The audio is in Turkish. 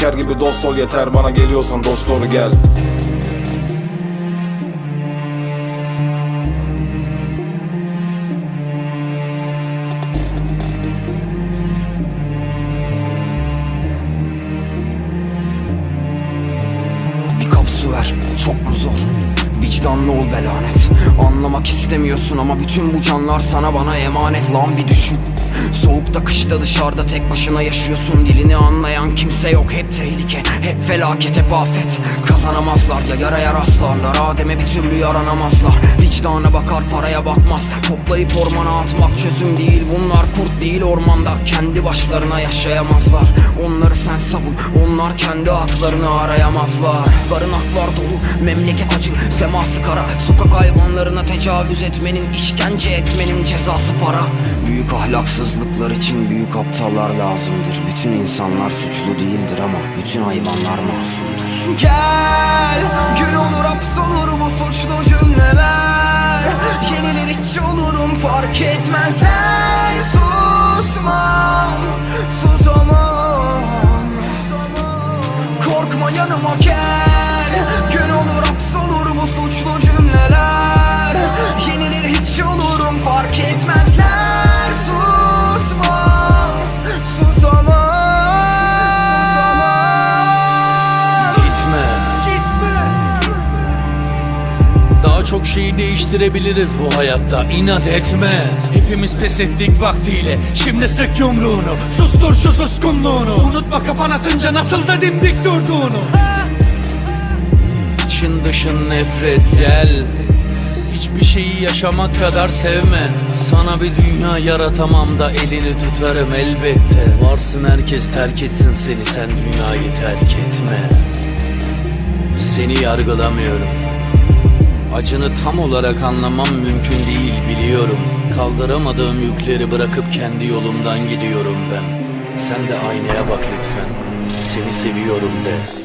İlker gibi dost ol yeter Bana geliyorsan dost doğru gel. Bir kap ver çok mu zor? Vicdanlı ol be lanet Anlamak istemiyorsun ama bütün bu canlar sana bana emanet. Lan bir düşün Soğukta kışta dışarıda tek başına yaşıyorsun. Dilini anlayan kimse yok. Hep tehlike Hep felaket hep afet. Kazanamazlar ya yaraya rastlarlar. Adem'e bir türlü yaranamazlar. Vicdana bakar paraya bakmaz. Toplayıp ormana atmak çözüm değil. Bunlar kurt değil ormanda. Kendi başlarına yaşayamazlar. Onları sen savun. Onlar kendi haklarını arayamazlar. Barınaklar dolu. Memleket acı. Seması kara Sokak hayvanlarına tecavüz etmenin işkence etmenin cezası para. Büyük ahlaksızlıklar için büyük aptallar lazımdır. Bütün insanlar suçlu değildir ama bütün hayvanlar masumdur. Gel gün olur hapsolur bu suçlu cümleler. Yenilir hiç olurum fark etmezler. Susmam susamam Korkma yanıma gel. Gün olur hapsolur bu suçlu cümleler çok şeyi değiştirebiliriz bu hayatta inat etme. Hepimiz pes ettik vaktiyle Şimdi sık yumruğunu. Sustur şu suskunluğunu. Unutma kafan atınca nasıl da dimdik durduğunu. İçin dışın nefret gel. Hiçbir şeyi yaşamak kadar sevme. Sana bir dünya yaratamam da elini tutarım elbette. Varsın herkes terk etsin seni sen dünyayı terk etme. Seni yargılamıyorum Acını tam olarak anlamam mümkün değil biliyorum. Kaldıramadığım yükleri bırakıp kendi yolumdan gidiyorum ben. Sen de aynaya bak lütfen. Seni seviyorum de